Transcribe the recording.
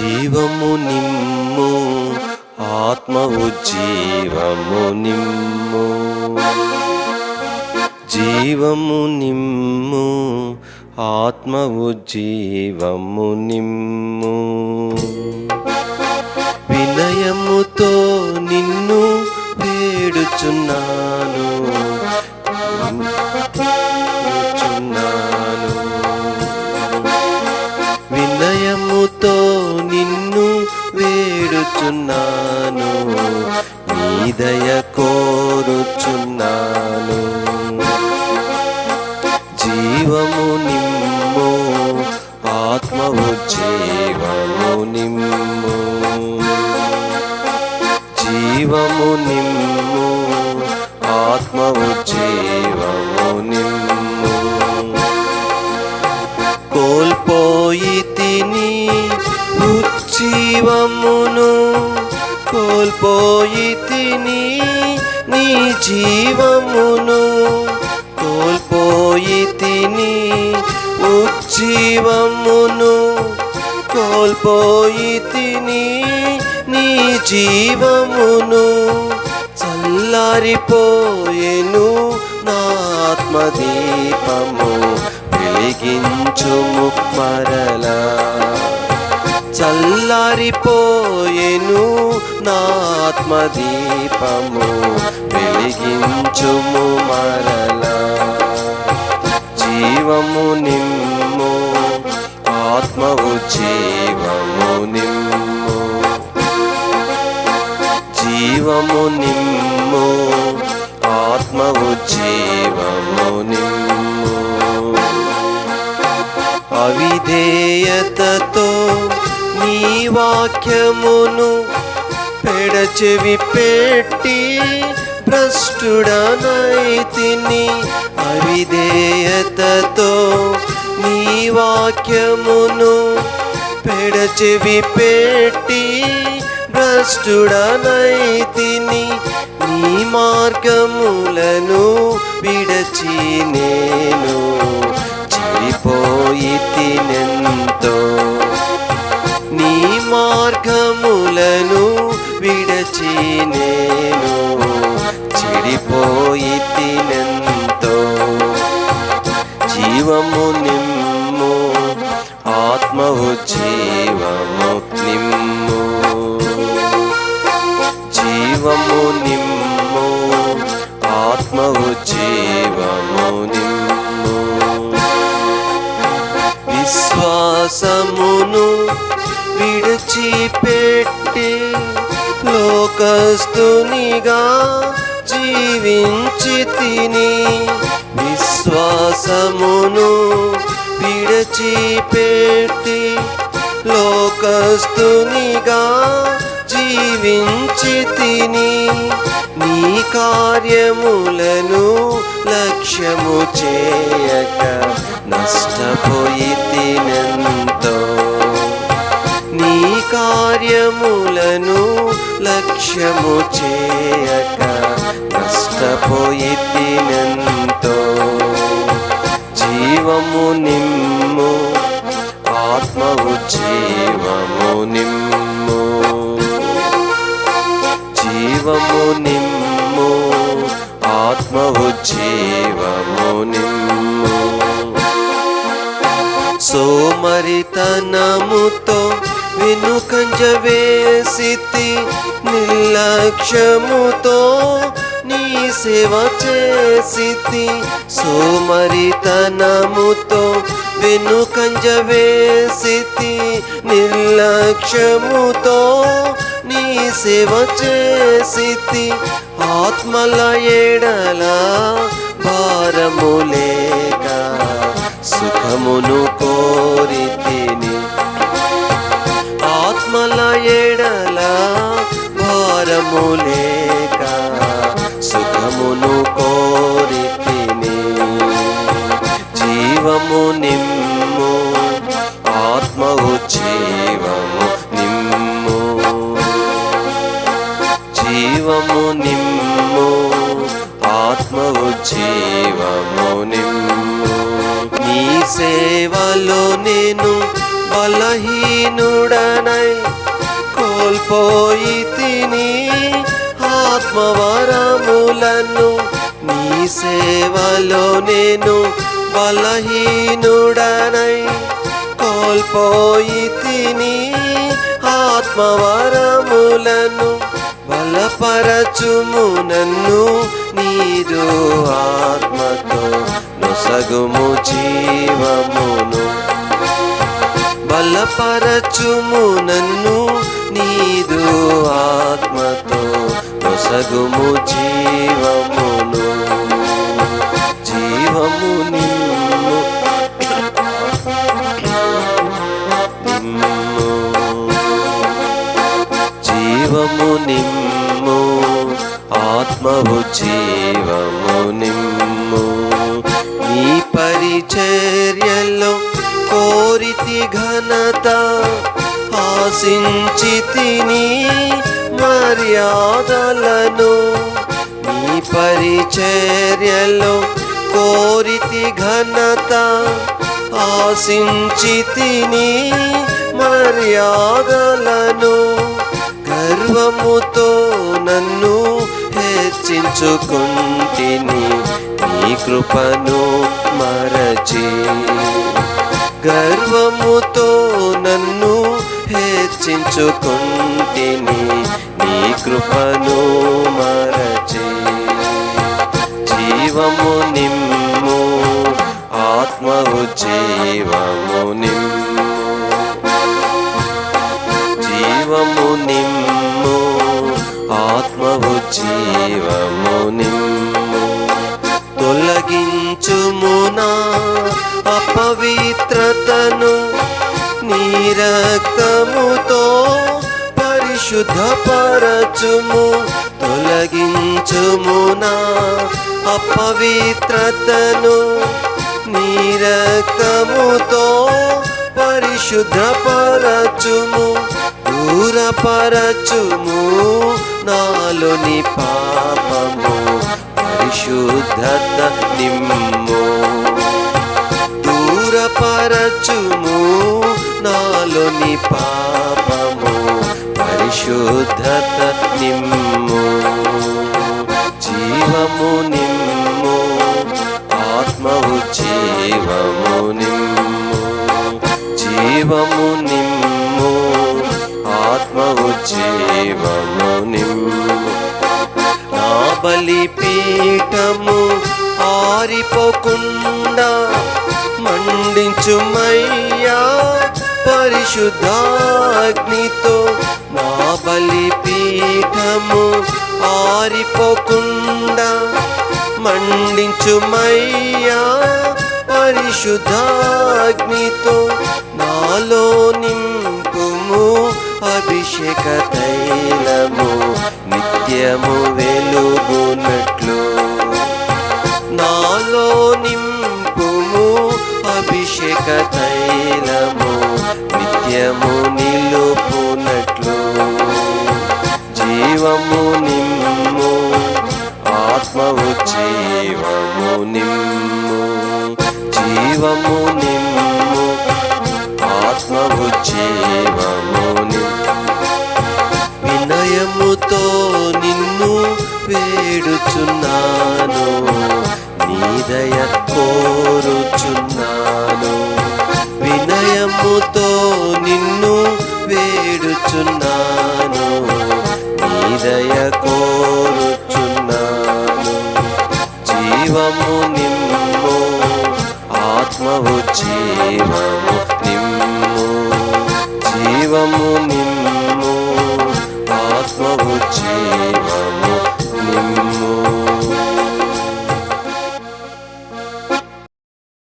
జీవము నిమ్ము ఆత్మ ఉజ్జీవము నిమ్ము. జీవము నిమ్ము ఆత్మ ఉజ్జీవము నిమ్ము. దయ కోరుచున్నాను. జీవము నిమ్ము ఆత్మవు జీవము నిమ్ము. జీవము నిమ్ము ఆత్మవు జీ తిని ఉజ్జీవమును కోల్పోయి తిని నీ జీవమును చల్లారిపోయేను నా ఆత్మదీపము. వెలిగించుము మరలా. చల్లారిపోయేను నా ఆత్మదీపము. వెలిగించుము మరలా. జీవము నిమ్ము ఆత్మవు జీవము నిమ్ము. జీవము నిమ్ము ఆత్మవు జీవము నిమ్ము. అవిధేయతతో నీ వాక్యమును పెడచెవి పెట్టి భ్రష్టుడనైతిని అవిధేయతతో నీ వాక్యమును పెడచెవి పెట్టి భ్రష్టుడనైతిని నీ మార్గములను విడచి నేను చెడిపోయి తినెంతో నీ మార్గములను విడచి నేను విశ్వాసమును విడిచిపెట్టి లోకస్తునిగా జీవించి తిని విశ్వాసమును విడిచిపెట్టి లోకస్తునిగా జీవించి తిని నీ కార్యములను లక్ష్యము చేయక నష్టపోయి తినంతో నీ కార్యములను లక్ష్యము చేయక నష్టపోయి తినంతో జీవము నిమ్ము ఆత్మవు జీవము నిమ్ము. జీవము నిమ్ము. ఆత్మవు జీవము నిమ్ము సోమరితనముతో వినుకంజ వేసితి నిర్లక్ష్యముతో నీ సేవ చేసితి. సోమరితనముతో వెనుకంజ వేసితి నిర్లక్ష్యముతో నీ సేవ చేసితి ఆత్మల ఎడల భారము లేక సుఖమును కోరి తిని ఆత్మల ఎడల భారము లేక సుఖమును కోరి తిని జీవము నిమ్ము ఆత్మ వచ్చే బలహీనుడనై కోల్పోయి తిని ఆత్మవరములను నీ సేవలో నేను బలహీనుడనై కోల్పోయి తిని ఆత్మవరములను బలపరచుము నన్ను నీరు ఆత్మతో నొసగుము. బలపరచుము నన్ను నీదు ఆత్మతో నొసగుము జీ. ఆశించి తిని మర్యాదలను నీ పరిచర్యలో కోరితి ఘనత ఆశించి తిని మర్యాదలను గర్వముతో నన్ను హెచ్చించుకుంటిని నీ కృపను మరచి గర్వముతో హెచ్చించుకుంటిని నీ కృపను మరచి జీవము నిమ్ము ఆత్మవు జీవము నిమ్ము. జీవము నిమ్ము ఆత్మవు జీవము నిమ్ము. తొలగించుమునా అపవిత్రతను నీ శుద్ధపరచుము తొలగించుము నా అపవిత్రతను. నీరక్తముతో పరిశుద్ధపరచుము దూరపరచుము నాలోని పాపము. పరిశుద్ధత నిమ్ము. దూరపరచుము నాలోని పాపము. పరిశుద్ధత నిమ్ము. జీవము నిమ్ము. ఆత్మవు జీవము నిమ్ము. జీవము నిమ్ము. ఆత్మవు జీవము నిమ్ము. నా బలిపీఠము ఆరిపోకుండా మండించుమయ్యా పరిశుద్ధాగ్నితో నా బలిపీఠము ఆరిపోకుండా మండించుమయ్యా పరిశుద్ధాగ్నితో నాలో నింపుము అభిషేక తైలము నిత్యము వెలుగునట్లు. నాలో నింపుము అభిషేక తైలము నిత్యము నిలుపు జీవము నిమ్ము ఆత్మవు జీవము నిమ్ము జీవము నిమ్ము ఆత్మవు జీవము వినయముతో నిన్ను వేడుచున్నాను నీదయ కోరుచున్నాను. వినయముతో నిన్ను వేడుచున్నాను జయ కోరుచున్నాను జీవము నిమ్ము ఆత్మవు జీవము నిమ్ము. జీవము నిమ్ము ఆత్మవు జీవము